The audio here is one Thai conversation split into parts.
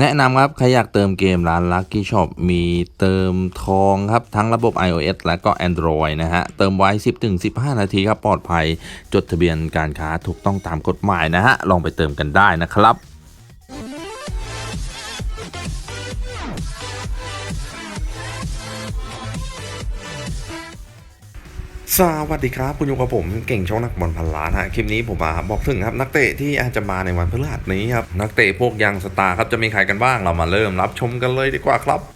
แนะนำครับ ใครอยากเติมเกมร้าน Lucky Shop มีเติมทองครับ ทั้งระบบ iOS และก็ Android นะฮะ เติมไว้ 10-15 นาทีครับ ปลอดภัยจดทะเบียนการค้าถูกต้องตามกฎหมายนะฮะ ลองไปเติมกันได้นะครับ สวัสดีครับ คุณอยู่กับผมเก่งโชคนักบอลพันล้านฮะคลิปนี้ผมมาบอกถึงครับนักเตะที่อาจจะมาในวันพฤหัสนี้ครับนักเตะพวกยังสตาร์ครับจะมีใครกันบ้างเรามาเริ่มรับชมกันเลยดีกว่าครับ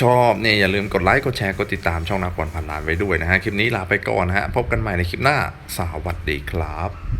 ชอบเนี่ยอย่าลืมกดไลค์กดแชร์กดติดตามช่องนักบอลพันล้านไว้ด้วยนะฮะคลิปนี้ลาไปก่อนนะฮะพบกันใหม่ในคลิปหน้าสวัสดีครับ